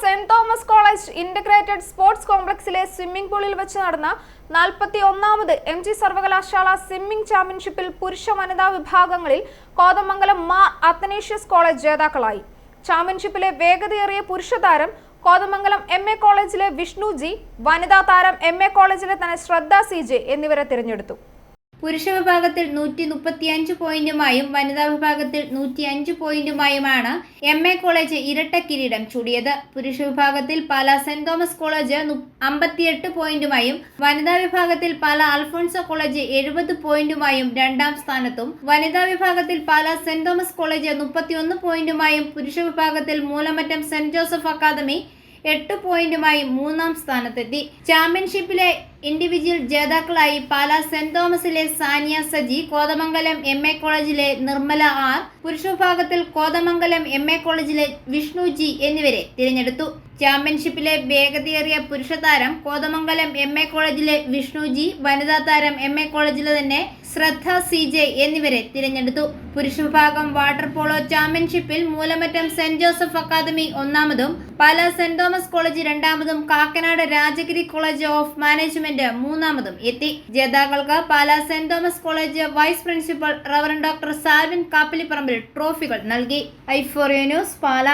Saint Thomas college integrated sports കോംപ്ലക്സിലെ swimming പൂളിൽ വെച്ച് നടന്ന നാൽപ്പത്തി ഒന്നാമത് എം ജി സർവകലാശാല സ്വിമ്മിംഗ് ചാമ്പ്യൻഷിപ്പിൽ പുരുഷ വനിതാ വിഭാഗങ്ങളിൽ കോതമംഗലം മാ അത്തനേഷ്യസ് കോളേജ് ജേതാക്കളായി. ചാമ്പ്യൻഷിപ്പിലെ വേഗതയേറിയ പുരുഷ താരം കോതമംഗലം എം എ കോളേജിലെ വിഷ്ണു ജി വനിതാ താരം എം എ കോളേജിലെ തന്നെ ശ്രദ്ധ സി ജെ എന്നിവരെ തിരഞ്ഞെടുത്തു. പുരുഷ വിഭാഗത്തിൽ നൂറ്റി മുപ്പത്തിയഞ്ച് പോയിന്റുമായും വനിതാ വിഭാഗത്തിൽ നൂറ്റി അഞ്ച് പോയിന്റുമായുമാണ് എം എ കോളേജ് ഇരട്ട കിരീടം ചൂടിയത്. പുരുഷ വിഭാഗത്തിൽ പാല സെന്റ് തോമസ് കോളേജ് അമ്പത്തിയെട്ട് പോയിന്റുമായും വനിതാ വിഭാഗത്തിൽ പാല അൽഫോൺസോ കോളേജ് എഴുപത് പോയിന്റുമായും രണ്ടാം സ്ഥാനത്തും വനിതാ വിഭാഗത്തിൽ പാല സെന്റ് തോമസ് കോളേജ് മുപ്പത്തിയൊന്ന് പോയിന്റുമായും പുരുഷ വിഭാഗത്തിൽ മൂലമറ്റം സെന്റ് ജോസഫ് അക്കാദമി എട്ട് പോയിന്റുമായി മൂന്നാം സ്ഥാനത്തെത്തി. ചാമ്പ്യൻഷിപ്പിലെ ഇൻഡിവിജ്വൽ ജേതാക്കളായി പാല സെന്റ് തോമസിലെ സാനിയ സജി കോതമംഗലം എം എ കോളേജിലെ നിർമ്മല ആർ പുരുഷ വിഭാഗത്തിൽ കോതമംഗലം എം എ കോളേജിലെ വിഷ്ണു ജി എന്നിവരെ തിരഞ്ഞെടുത്തു. ചാമ്പ്യൻഷിപ്പിലെ വേഗതയേറിയ പുരുഷ താരം കോതമംഗലം എം എ കോളേജിലെ വിഷ്ണു ജി വനിതാ താരം എം എ കോളേജിലെ തന്നെ ശ്രദ്ധ സി ജെ എന്നിവരെ തിരഞ്ഞെടുത്തു. പുരുഷ വിഭാഗം വാട്ടർ പോളോ ചാമ്പ്യൻഷിപ്പിൽ മൂലമറ്റം സെന്റ് ജോസഫ് അക്കാദമി ഒന്നാമതും പാല സെന്റ് തോമസ് കോളേജ് രണ്ടാമതും Kakkanad Rajagiri college of management മൂന്നാമതും എത്തി. ജേതാക്കൾക്ക് Pala saint Thomas college vice principal reverend doctor Salvin Kappilipparambil ട്രോഫികൾ നൽകി. ഐഫോറിയോ ന്യൂസ് പാല.